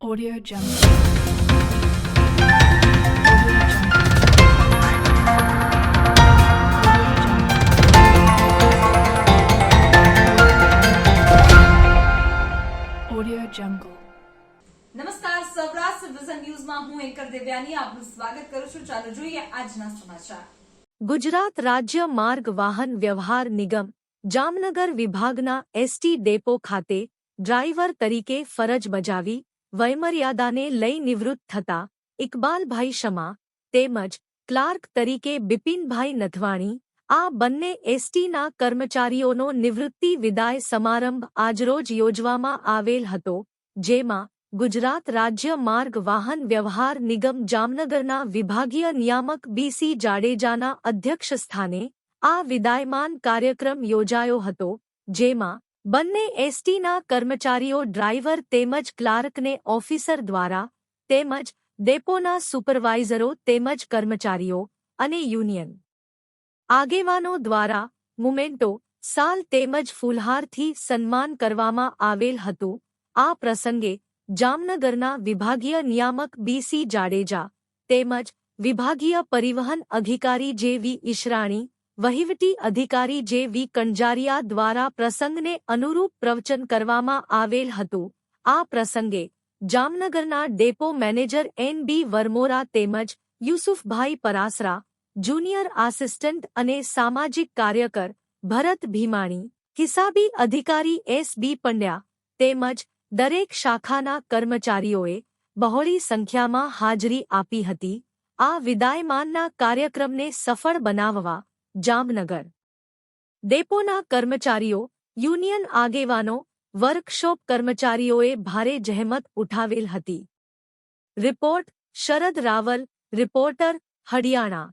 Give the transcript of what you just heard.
Audio Jungle. Audio Jungle. Audio Jungle. નમસ્કાર Saurashtra vision ન્યૂઝમાં હું એન્કર દેવ્યાની આપનું સ્વાગત કરું છું ચાલો જોઈએ આજના સમાચાર ગુજરાત રાજ્ય માર્ગ વાહન વ્યવહાર નિગમ જામનગર વિભાગના એસટી ડેપો ખાતે ડ્રાઈવર તરીકે ફરજ બજાવી વયમર્યાદાને લઈ નિવૃત્ત થતા ઇકબાલભાઈ શમા તેમજ ક્લાર્ક તરીકે બિપિનભાઈ નથવાણી, આ બંને એસટીના કર્મચારીઓનો નિવૃત્તિ વિદાય સમારંભ આજરોજ યોજવામાં આવેલ હતો, જેમાં ગુજરાત રાજ્ય માર્ગ વાહન વ્યવહાર નિગમ જામનગરના વિભાગીય નિયામક બીસી જાડેજાના અધ્યક્ષસ્થાને આ વિદાયમાન કાર્યક્રમ યોજાયો હતો, જેમાં બંને એસટીના કર્મચારીઓ ડ્રાઈવર તેમજ ક્લાર્કને ઓફિસર દ્વારા તેમજ ડેપોના સુપરવાઇઝરો તેમજ કર્મચારીઓ અને યુનિયન આગેવાનો દ્વારા મુમેન્ટો, સાલ તેમજ ફૂલહારથી સન્માન કરવામાં આવેલ હતું. આ પ્રસંગે જામનગરના વિભાગીય નિયામક બીસી જાડેજા તેમજ વિભાગીય પરિવહન અધિકારી જે વી ઈશરાણી વહીવટી અધિકારી જે વી. કંજારિયા દ્વારા પ્રસંગને અનુરૂપ પ્રવચન કરવામાં આવેલ હતું. આ પ્રસંગે જામનગરના depot manager N. B. Varmora તેમજ યુસુફભાઈ પરાસરા, જુનિયર આસિસ્ટન્ટ અને સામાજિક કાર્યકર ભરત ભીમાણી, હિસાબી અધિકારી એસ. બી. પંડ્યા તેમજ દરેક શાખાના કર્મચારીઓએ બહોળી સંખ્યામાં હાજરી આપી હતી. આ વિદાયમાનના કાર્યક્રમને સફળ બનાવવા જામનગર. ડેપોના કર્મચારીઓ, યુનિયન આગેવાનો, વર્કશોપ કર્મચારીઓએ ભારે જહેમત ઉઠાવેલ હતી. Report, Sharad Raval, reporter હડિયાણા